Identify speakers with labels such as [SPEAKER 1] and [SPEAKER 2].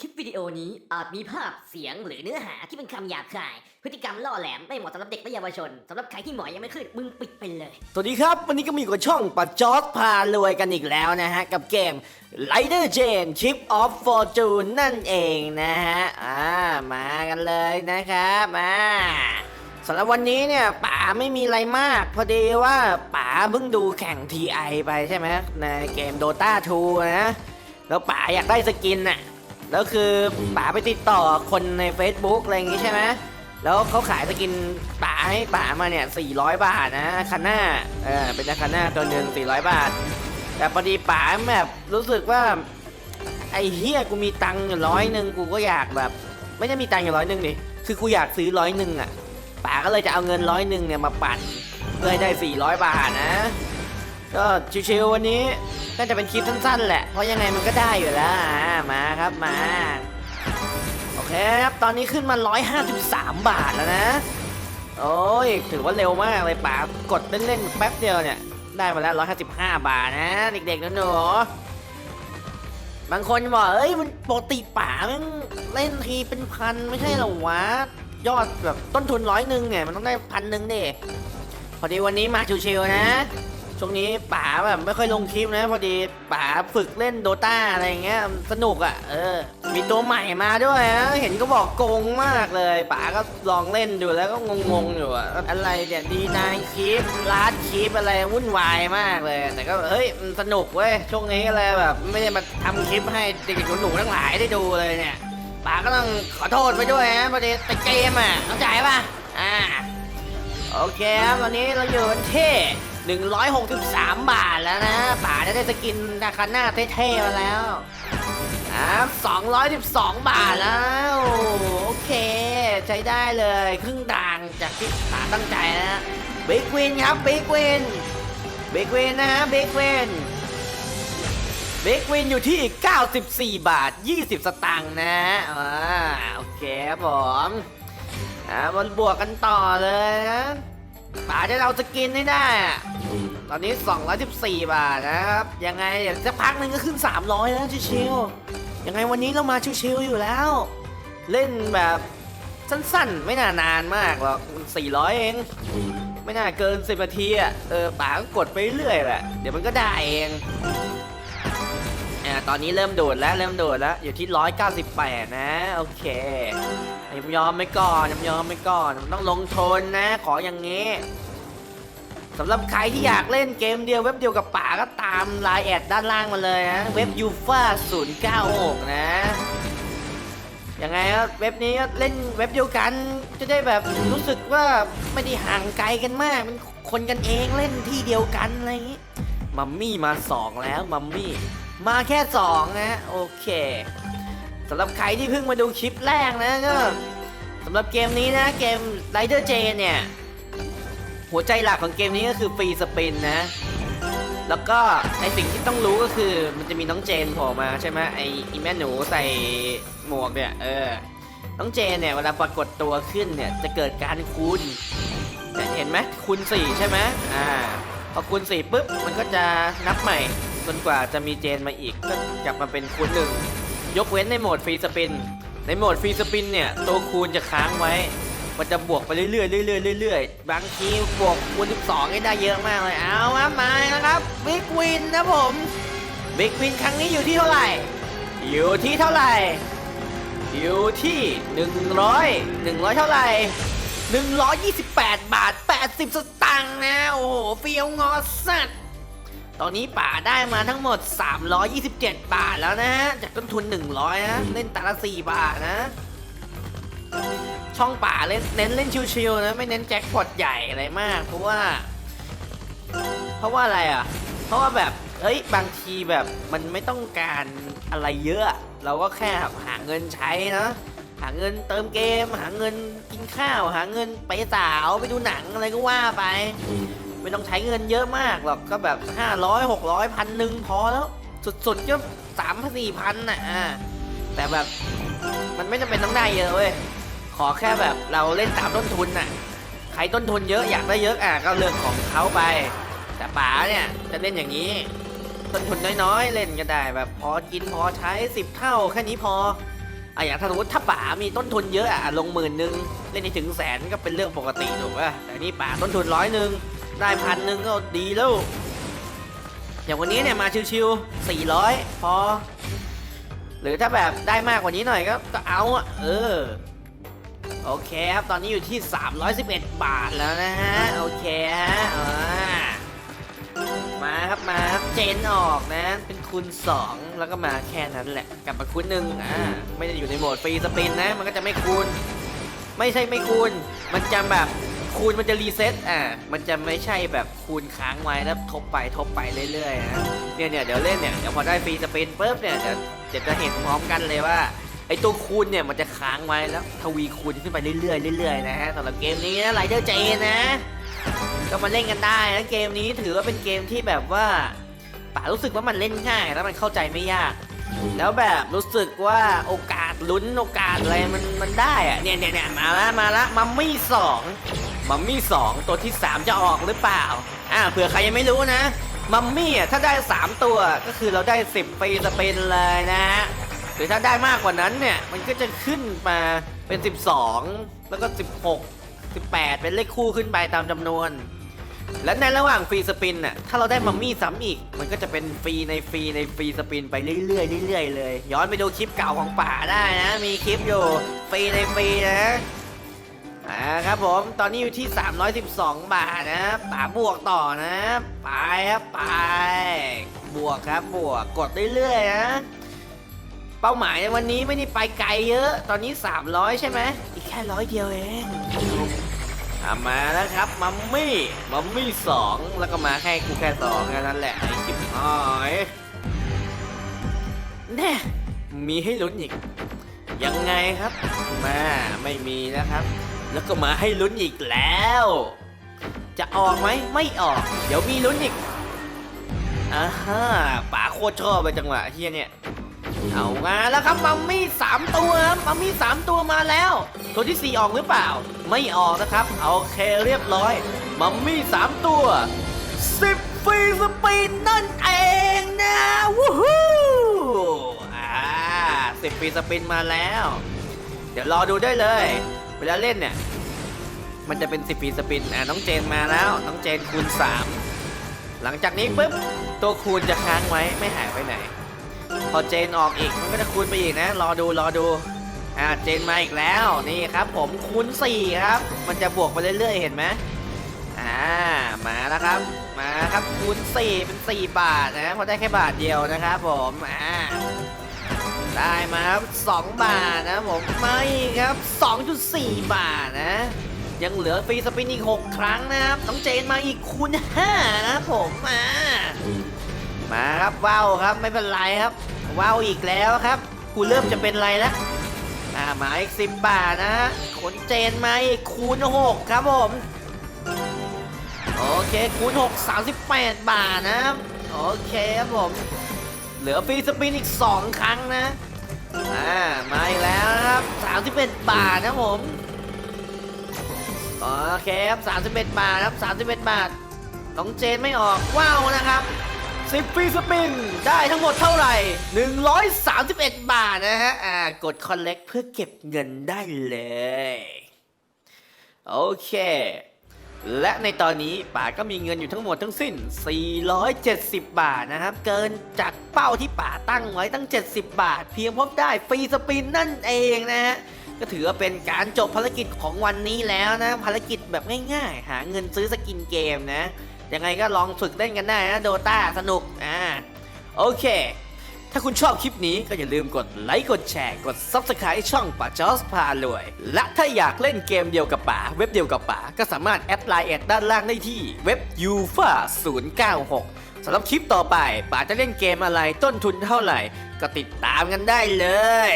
[SPEAKER 1] คลิปวิดีโอนี้อาจมีภาพเสียงหรือเนื้อหาที่เป็นคำหยาบคาย พฤติกรรมล่อแหลมไม่เหมาะสำหรับเด็กและเยาวชนสำหรับใครที่หมอยังไม่ขึ้นมึงปิดไปเลย
[SPEAKER 2] สวัสดีครับ วันนี้ก็มาอยู่กับช่องปัดจอร์ดพารวยกันอีกแล้วนะฮะ กับเกม Rider Chain Chip of Fortune นั่นเองนะฮะ อ่า มากันเลยนะครับมาสำหรับวันนี้เนี่ยป๋าไม่มีอะไรมาก พอดีว่าป๋าเพิ่งดูแข่ง TI ไปใช่ไหมในเกม Dota 2 นะ แล้วป๋าอยากได้สกินนะ แล้วคือป๋าไปติดต่อคนใน Facebook อะไรอย่างงี้ใช่ไหมแล้วเขาขายสกินป๋าให้ป๋ามาเนี่ย 400 บาทนะคันหน้าเออเป็นคันหน้าตัวหนึ่ง400 บาท แต่พอดีป๋าแบบรู้สึกว่า ไอ้เฮียกูมีตังค์อยู่ร้อยหนึ่งกูก็อยากแบบ ไม่ได้มีตังค์อยู่ร้อยหนึ่งดิคือกูอยากซื้อร้อยหนึ่งอะป๋าก็เลยจะเอาเงินร้อยหนึ่งเนี่ยมาปั่นเพื่อให้ได้ 400 บาทนะ ก็ชิวๆวันนี้ก็จะเป็นคลิปสั้นๆ แหละ เพราะยังไงมันก็ได้อยู่แล้วอ่ามาครับมา โอเคครับตอนนี้ขึ้นมา 153 บาทแล้วนะ โอ้ยถือว่าเร็วมากเลยป๋ากดเล่นๆแป๊บเดียวเนี่ย ได้มาแล้ว 155 บาทนะ เด็กๆหนูๆบางคนบอกเอ้ยมันปกติป๋ามันเล่นทีเป็นพันไม่ใช่หรอวะยอดแบบต้นทุนร้อยหนึ่งเนี่ยมันต้องได้พันหนึ่งเด็พอดีวันนี้มาชิวๆนะ ช่วงนี้ป๋าแบบไม่ค่อยลงคลิปนะพอดีป๋าฝึกเล่นโดตาอะไรอย่างเงี้ยสนุกอะ่ะเออ มีตัวใหม่มาด้วยนะเห็นก็บอกโกงมากเลยป๋าก็ลองเล่นดูแล้วก็งงๆอยู่อะอะไรเนี่ยดีนายคลิปลาดคลิปอะไรวุ่นวายมากเลย แต่ก็เฮ้ยมันสนุกเว้ยช่วงนี้ก็เลยแบบไม่ได้มาทำคลิปให้เด็กๆหนูๆทั้งหลายได้ดูเลยเนี่ยป๋าก็ต้องขอโทษไปด้วยนะพอดีติดเกมอะเข้าใจป่ะอ่าโอเคครับวันนี้เราอยู่กันที่ 163 บาทแล้วนะป๋าจะได้สกินราคาหน้าเท่ๆมาแล้วอ่า212 บาทแล้ว โอเค ใช้ได้เลยครึ่งต่างจากที่ป๋าตั้งใจนะบิ๊กวินครับบิ๊กวินบิ๊กวินนะฮะบิ๊กวินบิ๊กวินอยู่ที่ 94 บาท 20 สตางค์นะอ่าโอเคครับผมอ่ามันบวกกันต่อเลยนะ ป๋าจะเอาสกินให้ได้อะตอนนี้ 214 บาทนะครับ ยังไงเดี๋ยวสักพักหนึ่งก็ขึ้น 300 แล้วชิวๆยังไงวันนี้เรามาชิวๆอยู่แล้ว เล่นแบบสั้นๆ ไม่น่านานมากหรอก400 เอง ไม่น่าเกิน 10นาทีอะ เออป๋าก็กดไปเรื่อยแหละ เดี๋ยวมันก็ได้เองาตอนนี้เริ่มโดดแล้วเริ่มโดดแล้วอยู่ที่ 198 นะ โอเคยอมยอมไม่ก่อนยอมยอมไม่ก่อนต้องลงทนนะ ขออย่างนี้สำหรับใครที่อยากเล่นเกมเดียวเว็บเดียวกับป่าก็ตามไลน์แอดด้านล่างมาเลยนะเว็บยูฟ่า096 นะยังไงครับเว็บนี้ก็เล่นเว็บเดียวกัน จะได้แบบรู้สึกว่าไม่ได้ห่างไกลกันมากเป็นคนกันเองเล่นที่เดียวกันอะไรอย่างนี้มัมมี่มาสองแล้วมัมมี่ มาแค่สองนะโอเคสำหรับใครที่เพิ่งมาดูคลิปแรกนะก็สำหรับเกมนี้นะเกม Rider J เนี่ย หัวใจหลักของเกมนี้ก็คือฟรีสปินนะ แล้วก็ไอสิ่งที่ต้องรู้ก็คือมันจะมีน้องเจนโผล่มาใช่ไหมไออีแม่หนูใส่หมวกเนี่ยเออน้องเจนเนี่ยเวลาปรากฏตัวขึ้นเนี่ยจะเกิดการคูณเห็นไหมคูณ4ใช่ไหมอ่าพอคูณ4ปุ๊บมันก็จะนับใหม่ จนกว่าจะมีเจนมาอีกก็กลับมาเป็นคูณหนึ่งยกเว้นในโหมดฟรีสปิน ในโหมดฟรีสปินเนี่ยตัวคูณจะค้างไว้ มันจะบวกไปเรื่อยๆเรื่อยๆเรื่อยๆบางทีบวกคูณ12ได้เยอะมากเลยเอามามาแล้วครับบิ๊กวินนะผมบิ๊กวินครั้งนี้อยู่ที่เท่าไหร่ อยู่ที่เท่าไหร่ อยู่ที่ 100 100 เท่าไหร่ 128 บาท 80 สตางค์นะ โอ้โหเฟี้ยวงอสัตว์ ตอนนี้ป่าได้มาทั้งหมด 327 บาทแล้วนะ จากต้นทุน 100 นะ เล่นตาละ4บาทนะ ช่องป่าเล่นเน้นเล่นชิวๆนะ ไม่เน้นแจ็คพอตใหญ่อะไรมาก เพราะว่า เพราะว่าอะไรอะ เพราะว่าแบบเฮ้ยบางทีแบบมันไม่ต้องการอะไรเยอะ เราก็แค่หาเงินใช้นะหาเงินเติมเกม หาเงินกินข้าว หาเงินไปสาวไปดูหนังอะไรก็ว่าไป ไม่ต้องใช้เงินเยอะมากหรอกก็แบบ 500 600พันหนึ่งพอแล้ว สุดๆก็สามสี่พันน่ะแต่แบบมันไม่จำเป็นต้องได้เยอะเว้ยขอแค่แบบเราเล่นตามต้นทุนน่ะใครต้นทุนเยอะอยากได้เยอะอะก็เรื่องของเขาไป แต่ป๋าเนี่ยจะเล่นอย่างนี้ ต้นทุนน้อยๆ เล่นก็ได้ แบบพอกินพอใช้สิบเท่าแค่นี้พออะอย่างถ้าสมมติถ้าป๋ามีต้นทุนเยอะอะลงหมื่นหนึ่งเล่นให้ถึงแสนก็เป็นเรื่องปกติถูกป่ะแต่นี่ป๋าต้นทุนร้อยหนึ่ง ได้พันหนึ่งก็ดีแล้ว อย่างวันนี้เนี่ยมาชิวๆ400 พอ หรือถ้าแบบได้มากกว่านี้หน่อยก็ก็เอาอะเออ โอเคครับตอนนี้อยู่ที่ 311 บาทแล้วนะฮะ โอเคฮะมาครับมาครับเจนออกนะ เป็นคูณ 2 แล้วก็มาแค่นั้นแหละ กลับมาคูณหนึ่งอ่าไม่ได้อยู่ในโหมดฟรีสปินนะ มันก็จะไม่คูณ ไม่ใช่ไม่คูณ มันจะแบบ คูณมันจะรีเซ็ตอ่ามันจะไม่ใช่แบบคูณค้างไว้แล้วทบไปทบไปเรื่อยๆนะเนี่ยเนี่ยเดี๋ยวเล่นเนี่ยเดี๋ยวพอได้ฟรีสปินปุ๊บเนี่ยเดี๋ยวเดี๋ยวจะเห็นพร้อมกันเลยว่าไอตัวคูณเนี่ยมันจะค้างไว้แล้วทวีคูณขึ้นไปเรื่อยๆเรื่อยๆนะฮะสำหรับเกมนี้นะไรเดอร์เจนะ ก็มาเล่นกันได้นะเกมนี้ถือว่าเป็นเกมที่แบบว่าป๋ารู้สึกว่ามันเล่นง่ายแล้วมันเข้าใจไม่ยาก แล้วแบบรู้สึกว่าโอกาสลุ้นโอกาสอะไรมันมันได้อะเนี่ยเนี่ยเนี่ยมาละมาละมัมมี่สอง มัมมี่สองตัวที่สามจะออกหรือเปล่า อ่าเผื่อใครยังไม่รู้นะ มัมมี่อะถ้าได้สามตัวก็คือเราได้สิบฟรีสเปนเลยนะฮะหรือถ้าได้มากกว่านั้นเนี่ย มันก็จะขึ้นมาเป็น 12 แล้วก็ 16 18 เป็นเลขคู่ขึ้นไปตามจำนวน และในระหว่างฟรีสปินน่ะถ้าเราได้มัมมี่ซ้ำอีก มันก็จะเป็นฟรีในฟรีในฟรีสปินไปเรื่อยๆเรื่อยๆเลย ย้อนไปดูคลิปเก่าของป่าได้นะ มีคลิปอยู่ฟรีในฟรีนะ อ่าครับผมตอนนี้อยู่ที่ 312 บาทนะป่าบวกต่อนะไปครับไป บวกครับบวกกดเรื่อยๆนะเป้าหมายในวันนี้ไม่ได้ไปไกลเยอะ ตอนนี้ 300 ใช่ไหมอีกแค่ร้อยเดียวเองอะมาแล้วครับมัมมี่มัมมี่สองแล้วก็มาแค่กูแค่สองแค่นั้นแหละไอ้ชิบหายแน่มีให้ลุ้นอีกยังไงครับมาไม่มีนะครับ แล้วก็มาให้ลุ้นอีกแล้ว จะออกไหมไม่ออก เดี๋ยวมีลุ้นอีกอ่าฮะป๋าโคตรชอบไปจังหวะเฮียเนี่ยเอามาแล้วครับมัมมี่สามตัวครับมัมมี่สามตัวมาแล้ว ตัวที่สี่ออกหรือเปล่า ไม่ออกนะครับโอเคเรียบร้อยมัมมี่สามตัวสิบฟีสปีนนั่นเองนะวู้ฮู้อ่าสิบฟีสปินมาแล้ว เดี๋ยวรอดูได้เลย วลาเล่นเนี่ย มันจะเป็นสิบฟรีสปินอ่าน้องเจนมาแล้ว น้องเจนคูณสามหลังจากนี้ปุ๊บตัวคูณจะค้างไว้ไม่หายไปไหน พอเจนออกอีกมันก็จะคูณไปอีกนะ รอดูรอดูอ่าเจนมาอีกแล้วนี่ครับผมคูณ4ครับ มันจะบวกไปเรื่อยๆเห็นไหมอ่ามาแล้วครับมาครับคูณ4เป็น 4 บาทนะเพราะได้แค่บาทเดียวนะครับผมอ่า ได้มาครับ 2 บาทนะผมไม่ครับ 2.4 บาทนะ ยังเหลือฟรีสปินอีก 6 ครั้งนะครับน้องเจนมาอีกคูณ5นะครับผมมามาครับว้าวครับไม่เป็นไรครับว้าวอีกแล้วครับกูเริ่มจะเป็นไรแล้วอามาอีกสิบบาทนะฮะขนเจนมาอีกคูณหกครับผม โอเคคูณหกสามสิบแปดบาทนะครับ โอเคครับผม เหลือฟรีสปินอีกสองครั้งนะอ่ามาอีกแล้วนะครับสามสิบเอ็ดบาทนะผมโอเคครับสามสิบเอ็ดบาทครับสามสิบเอ็ดบาทน้องเจนไม่ออกว้าวนะครับสิบฟรีสปินได้ทั้งหมดเท่าไหร่ 131 บาทนะฮะอ่ากดคอนเลกเพื่อเก็บเงินได้เลย โอเค และในตอนนี้ป๋าก็มีเงินอยู่ทั้งหมดทั้งสิ้น 470 บาทนะครับ เกินจากเป้าที่ป๋าตั้งไว้ตั้ง 70 บาท เพียงพบได้ฟรีสปินนั่นเองนะฮะก็ถือว่าเป็นการจบภารกิจของวันนี้แล้วนะ ภารกิจแบบง่ายๆ หาเงินซื้อสกินเกมนะยังไงก็ลองฝึกเล่นกันได้นะโดตาสนุกอ่าโอเค ถ้าคุณชอบคลิปนี้ก็อย่าลืมกดไลค์กดแชร์กด Subscribe ช่องป่าจอสพารวย และถ้าอยากเล่นเกมเดียวกับป๋าเว็บเดียวกับป๋าก็สามารถแอดไลน์แอดด้านล่างได้ที่เว็บ u f a 096สำหรับคลิปต่อไปป๋าจะเล่นเกมอะไรต้นทุนเท่าไหร่ ก็ติดตามกันได้เลย